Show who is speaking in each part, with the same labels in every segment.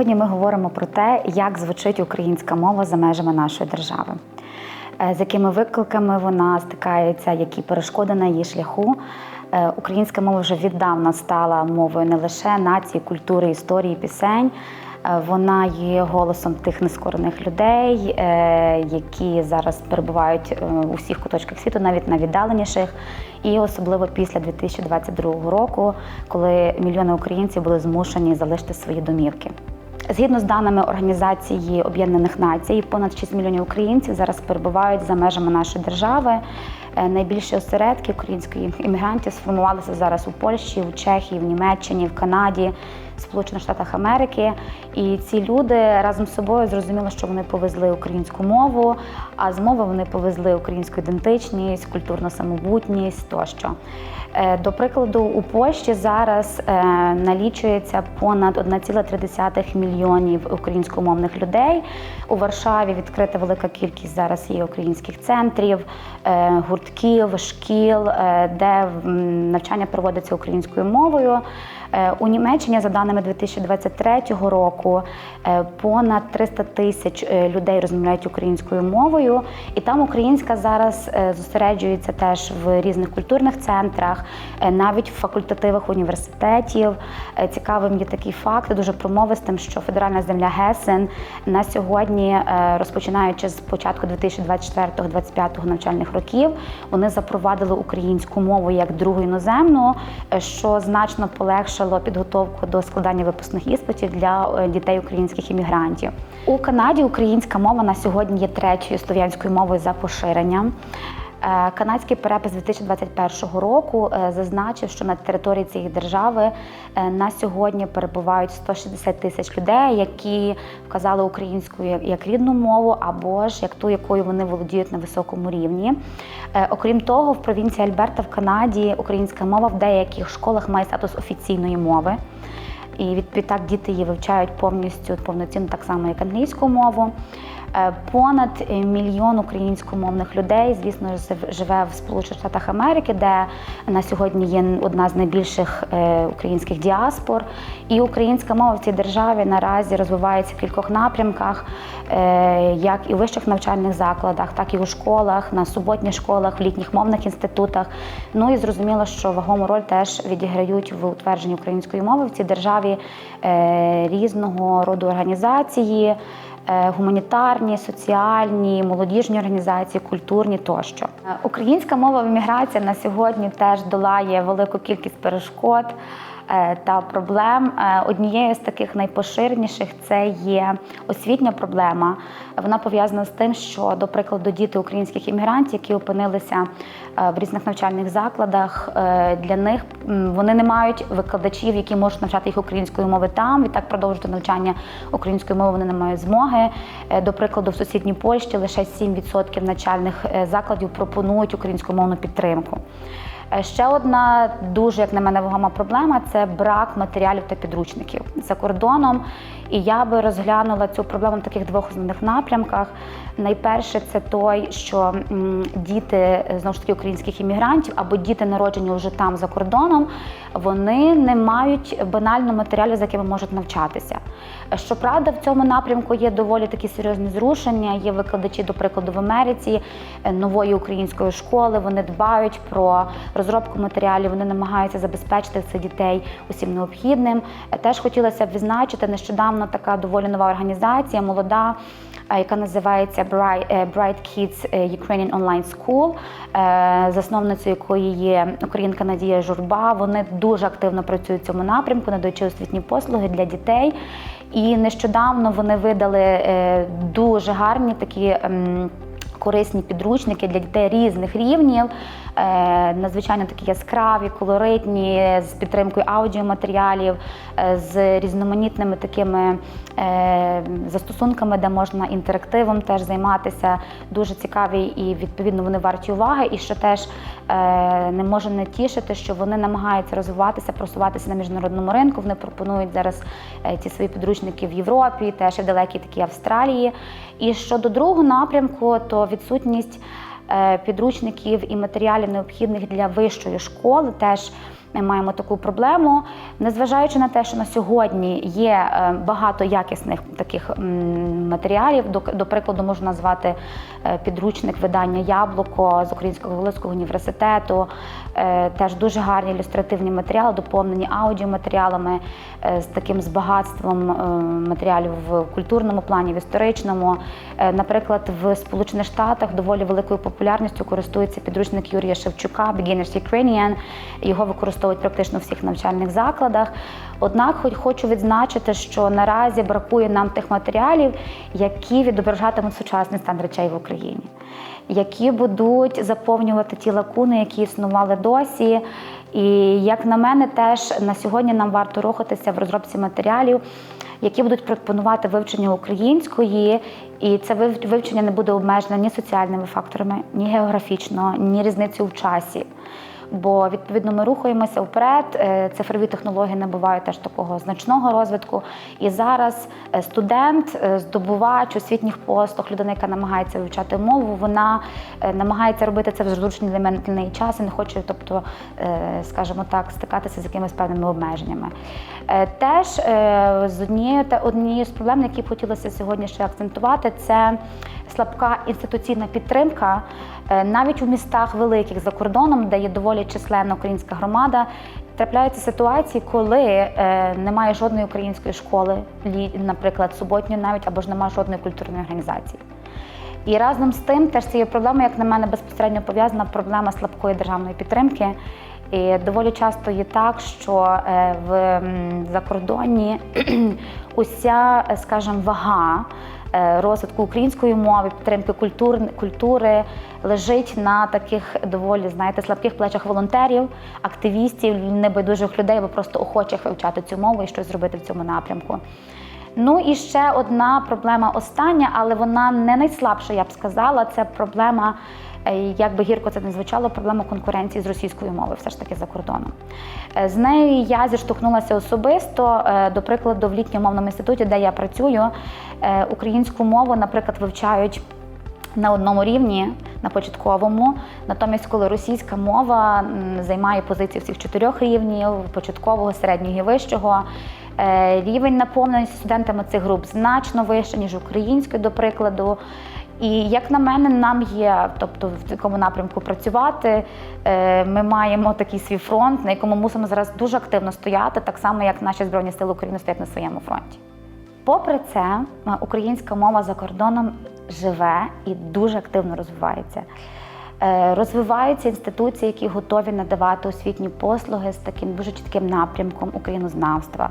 Speaker 1: Сьогодні ми говоримо про те, як звучить українська мова за межами нашої держави, Е, з якими викликами вона стикається, які перешкоди на її шляху. Е, Українська мова вже віддавна стала мовою не лише нації, культури, історії, пісень. Е, Вона є голосом тих нескорених людей, які зараз перебувають у всіх куточках світу, навіть на віддаленіших, і особливо після 2022 року, коли мільйони українців були змушені залишити свої домівки. Згідно з даними Організації Об'єднаних Націй, понад 6 мільйонів українців зараз перебувають за межами нашої держави. Е, Найбільші осередки українських іммігрантів сформувалися зараз у Польщі, у Чехії, в Німеччині, в Канаді, Сполучених Штатах Америки. І ці люди разом з собою зрозуміли, що вони повезли українську мову, а з мови вони повезли українську ідентичність, культурну самобутність тощо. Е, До прикладу, у Польщі зараз е, налічується понад 1,3 мільйонів українськомовних людей. У Варшаві відкрита велика кількість зараз є українських центрів, е, гуртків, шкіл, де навчання проводиться українською мовою. Е, У Німеччині, за даними 2023 року, е, понад 300 тисяч е, людей розмовляють українською мовою, і там українська зараз зосереджується теж в різних культурних центрах, навіть в факультативах університетів. Цікавим є такий факт, дуже промовистим, що федеральна земля Гесен на сьогодні, розпочинаючи з початку 2024-2025 навчальних років, вони запровадили українську мову як другу іноземну, що значно полегшило підготовку до складання випускних іспитів для е, дітей українських іммігрантів. У Канаді українська мова на сьогодні є третьою слов'янською мовою за поширенням. Е, Канадський перепис 2021 року е, зазначив, що на території цієї держави е, на сьогодні перебувають 160 тисяч людей, які вказали українську як- рідну мову або ж як ту, якою вони володіють на високому рівні. Окрім того, в провінції Альберта в Канаді українська мова в деяких школах має статус офіційної мови. І відтак діти її вивчають повністю повноцінно так само, як англійську мову. Е, Понад е, мільйон українськомовних людей, звісно, живе в Сполучених Штатах Америки, де на сьогодні є одна з найбільших е, українських діаспор. І українська мова в цій державі наразі розвивається в кількох напрямках, як і в вищих навчальних закладах, так і у школах, на суботніх школах, в літніх мовних інститутах. Ну і зрозуміло, що вагому роль теж відіграють в утвердженні української мови в цій державі різного роду організації. Е, Гуманітарні, соціальні, молодіжні організації, культурні тощо. Е, Українська мова в еміграції на сьогодні теж долає велику кількість перешкод та проблем. Е, Однією з таких найпоширеніших це є освітня проблема. Вона пов'язана з тим, що, до прикладу, діти українських іммігрантів, які опинилися е, в різних навчальних закладах, е, для них вони не мають викладачів, які можуть навчати їх українською мовою там. Відтак продовжувати навчання української мови вони не мають змоги. Е, До прикладу, в сусідній Польщі лише 7% навчальних е, закладів пропонують українськомовну підтримку. Е, Ще одна дуже, як на мене, вагома проблема це брак матеріалів та підручників за кордоном. І я би розглянула цю проблему в таких двох основних напрямках. Найперше, це той, що діти е, знову ж таки українських іммігрантів або діти народжені вже там за кордоном, вони не мають банально матеріалів, за якими можуть навчатися. Щоправда, в цьому напрямку є доволі такі серйозні зрушення. Є викладачі, до прикладу, в Америці е, нової української школи. Вони дбають про розробку матеріалів, вони намагаються забезпечити цих дітей усім необхідним. Е, Теж хотілося б відзначити нещодавно така доволі нова організація, молода. е, Яка називається Bright, е, Bright Kids е, Ukrainian Online School, засновницею якої є українка Надія Журба. Вони дуже активно працюють в цьому напрямку, надаючи освітні послуги для дітей. І нещодавно вони видали дуже гарні такі. ем, Корисні підручники для дітей різних рівнів, надзвичайно такі яскраві, колоритні, з підтримкою аудіоматеріалів, е, з різноманітними такими е, застосунками, де можна інтерактивом теж займатися. Дуже цікаві і відповідно вони варті уваги. І що теж е, не може не тішити, що вони намагаються розвиватися, просуватися на міжнародному ринку. Вони пропонують зараз е, ці свої підручники в Європі, теж і в далекій такій Австралії. І щодо другого напрямку, то відсутність е, підручників і матеріалів необхідних для вищої школи теж Ми маємо таку проблему, незважаючи на те, що на сьогодні є е, багато якісних таких матеріалів. До, прикладу, можу назвати е, підручник видання Яблуко з Українського Голландського університету. Е, Теж дуже гарні ілюстративні матеріали, доповнені аудіоматеріалами з таким збагатством е, матеріалів в культурному плані, в історичному. Наприклад, в Сполучених Штатах доволі великою популярністю користується підручник Юрія Шевчука Beginner's Ukrainian. Його використовують практично у всіх навчальних закладах. Однак, хоч хочу відзначити, що наразі бракує нам тих матеріалів, які відображатимуть сучасний стан речей в Україні, які будуть заповнювати ті лакуни, які існували досі. І як на мене, теж на сьогодні нам варто рухатися в розробці матеріалів, які будуть пропонувати вивчення української, і це вив- вивчення не буде обмежене ні соціальними факторами, ні географічно, ні різницею в часі. Бо відповідно ми рухаємося вперед. е, Цифрові технології набувають теж такого значного розвитку. І зараз е, студент, е, здобувач освітніх послуг, людина, яка намагається вивчати мову, вона намагається робити це в зручний для мене час і не хоче, тобто, скажімо так, стикатися з якимись певними обмеженнями. Теж з однією та однією з проблем, які б хотілося сьогодні ще акцентувати, це слабка інституційна підтримка. Навіть у містах великих за кордоном, де є доволі численна українська громада, трапляються ситуації, коли е, немає жодної української школи, наприклад, суботньої навіть або ж немає жодної культурної організації. І разом з тим, теж цією проблемою, як на мене, безпосередньо пов'язана проблема слабкої державної підтримки. І доволі часто є так, що е, в закордонні уся, е, скажімо, вага розвитку української мови, підтримки культур, культури лежить на таких доволі, знаєте, слабких плечах волонтерів, активістів, небайдужих людей, або просто охочих вивчати цю мову і щось зробити в цьому напрямку. Ну і ще одна проблема остання, але вона не найслабша, я б сказала. Це проблема, е, як би гірко це не звучало, проблема конкуренції з російською мовою, все ж таки за кордоном. Е, З нею я зіштовхнулася особисто. Е, До прикладу, в літньому мовному інституті, де я працюю, е, українську мову, наприклад, вивчають. На одному рівні, на початковому, натомість, коли російська мова займає позиції всіх чотирьох рівнів початкового, середнього і вищого, е, рівень наповненості студентами цих груп значно вищий, ніж українською, до прикладу. І як на мене, нам є, тобто в такому напрямку працювати. Е, Ми маємо такий свій фронт, на якому мусимо зараз дуже активно стояти, так само як наші збройні сили України стоять на своєму фронті. Попри це, е, українська мова за кордоном живе і дуже активно розвивається. Е, Розвиваються інституції, які готові надавати освітні послуги з таким дуже чітким напрямком українознавства.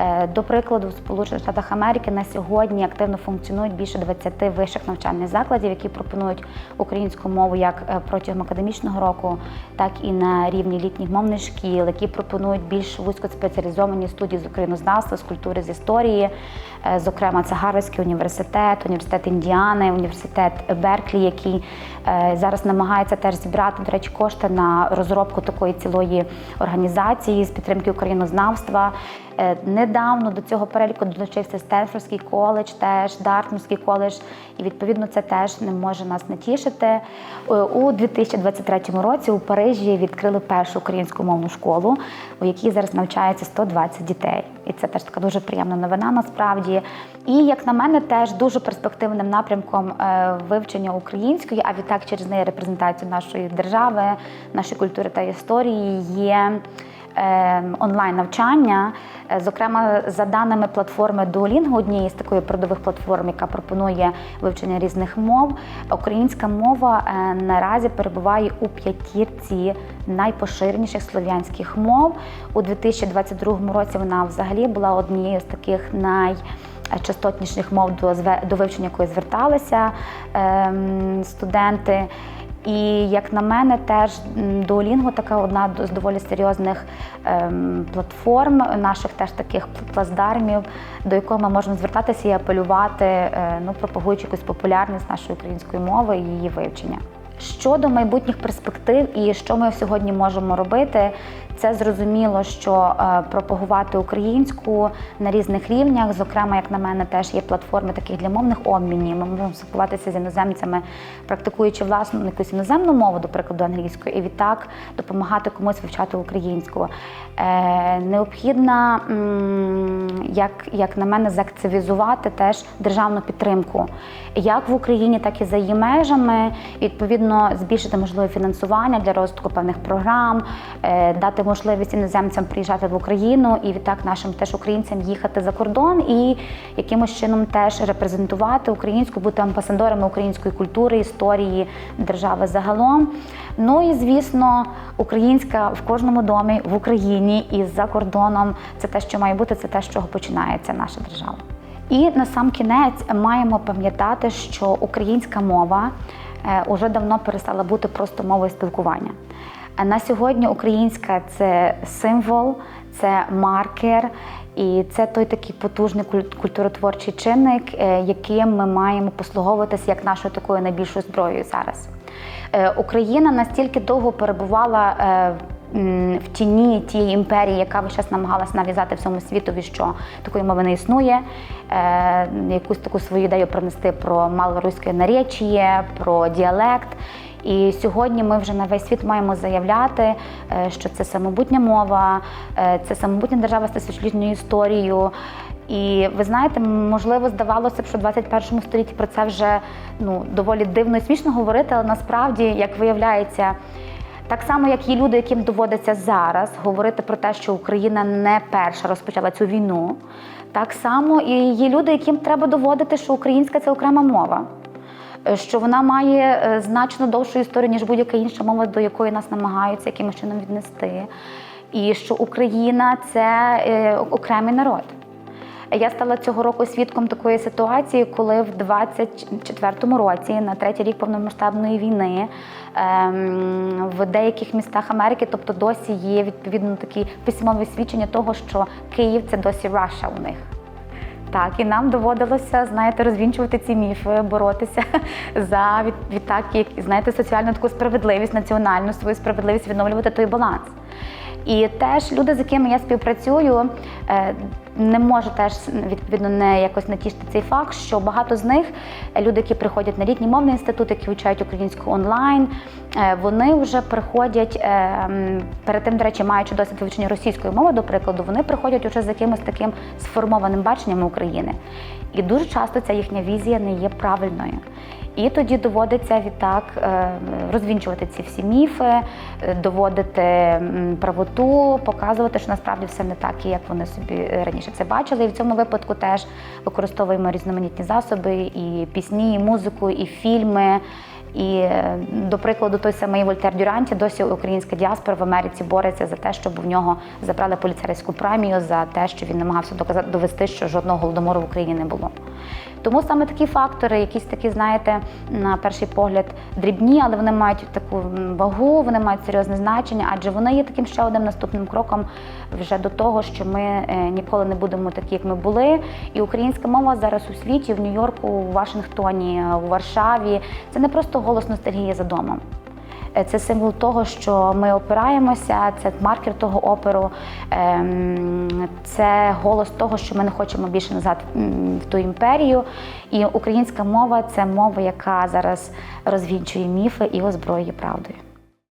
Speaker 1: Е, До прикладу, в Сполучених Штатах Америки на сьогодні активно функціонують більше 20 вищих навчальних закладів, які пропонують українську мову як е, протягом академічного року, так і на рівні літніх мовних шкіл, які пропонують більш вузькоспеціалізовані студії з українознавства, з культури, з історії. Е, Зокрема, це Гарвардський університет, університет Індіани, університет Берклі, який зараз намагається теж зібрати, до речі, кошти на розробку такої цілої організації з підтримки українознавства. Е, Недавно до цього переліку долучився Стенфордський коледж, теж Дартмутський коледж, і відповідно це теж не може нас не тішити. Е, У 2023 році у Парижі відкрили першу українську мовну школу, у якій зараз навчається 120 дітей. І це теж така дуже приємна новина насправді. І як на мене, теж дуже перспективним напрямком е, вивчення української, а відтак через неї репрезентацію нашої держави, нашої культури та історії є онлайн-навчання. Е, Зокрема, за даними платформи Duolingo, однієї з такої передових платформ, яка пропонує вивчення різних мов, українська мова е, наразі перебуває у п'ятірці найпоширеніших слов'янських мов. У 2022 році вона взагалі була однією з таких най частотніших мов до вивчення якої зверталися ем, студенти. І як на мене, теж Duolingo така одна з доволі серйозних ем, платформ, наших теж таких пл- плацдармів, до якого ми можемо звертатися і апелювати, е, ну пропагуючи якусь популярність нашої української мови і її вивчення. Щодо майбутніх перспектив і що ми сьогодні можемо робити, це зрозуміло, що е, пропагувати українську на різних рівнях, зокрема, як на мене, теж є платформи таких для мовних обмінів. Ми можемо спілкуватися з іноземцями, практикуючи власну якусь іноземну мову, до прикладу англійською, і відтак допомагати комусь вивчати українську. Е, необхідно, м, як, як на мене, заактивізувати теж державну підтримку, як в Україні, так і за її межами. І, відповідно, збільшити можливе фінансування для розвитку певних програм, е, дати можливість іноземцям приїжджати в Україну і відтак нашим теж українцям їхати за кордон і якимось чином теж репрезентувати українську, бути амбасадорами української культури, історії держави загалом. Ну і звісно, українська в кожному домі в Україні і за кордоном це те, що має бути, це те, з чого починається наша держава. І на сам кінець маємо пам'ятати, що українська мова е, уже давно перестала бути просто мовою спілкування. На сьогодні українська це символ, це маркер, і це той такий потужний куль- культуротворчий чинник, е, яким ми маємо послуговуватися як нашою такою найбільшою зброєю зараз. Е, Україна настільки довго перебувала е, в тіні тієї імперії, яка весь час намагалася нав'язати всьому світові, що такої мови не існує, якусь таку свою ідею принести про малоруське наречіє, про діалект. І сьогодні ми вже на весь світ маємо заявляти, е, що це самобутня мова, е, це самобутня держава з тисячолітньою історією. І ви знаєте, можливо, здавалося б, що в 21 столітті про це вже ну доволі дивно і смішно говорити, але насправді, як виявляється, так само, як є люди, яким доводиться зараз говорити про те, що Україна не перша розпочала цю війну, так само і є люди, яким треба доводити, що українська це окрема мова. Е, Що вона має е, значно довшу історію, ніж будь-яка інша мова, до якої нас намагаються якимось чином віднести. І що Україна це е, окремий народ. Я стала цього року свідком такої ситуації, коли в 24-му році, на третій рік повномасштабної війни, ем, в деяких містах Америки, тобто досі є відповідно такі письмові свідчення того, що Київ це досі Раша у них. Так, і нам доводилося, знаєте, розвінчувати ці міфи, боротися за від, відтак, як, знаєте, соціальну таку справедливість, національну свою справедливість, відновлювати той баланс. І теж люди, з якими я співпрацюю, е, не можу теж відповідно не якось натішити цей факт, що багато з них е, люди, які приходять на літній мовний інститут, які вивчають українську онлайн, е, вони вже приходять перед тим, до речі, маючи досвід вивчення російської мови, до прикладу, вони приходять уже з якимось таким сформованим баченням України. І дуже часто ця їхня візія не є правильною. І тоді доводиться відтак е, розвінчувати ці всі міфи, е, доводити правоту, показувати, що насправді все не так, як вони собі е, раніше це бачили. І в цьому випадку теж використовуємо різноманітні засоби, і пісні, і музику, і фільми. І, до прикладу, той самий Вольтер Дюранті, досі українська діаспора в Америці бореться за те, щоб в нього забрали поліцейську премію за те, що він намагався доказати довести, що жодного голодомору в Україні не було. Тому саме такі фактори, якісь такі, знаєте, на перший погляд дрібні, але вони мають таку вагу, вони мають серйозне значення, адже вони є таким ще одним наступним кроком вже до того, що ми е, ніколи не будемо такі, як ми були. І українська мова зараз у світі, в Нью-Йорку, у Вашингтоні, у Варшаві це не просто голос ностальгії за домом. Е, Це символ того, що ми опираємося, це маркер того оперу, ем, це голос того, що ми не хочемо більше назад в ту імперію. І українська мова це мова, яка зараз розвінчує міфи і озброює правдою.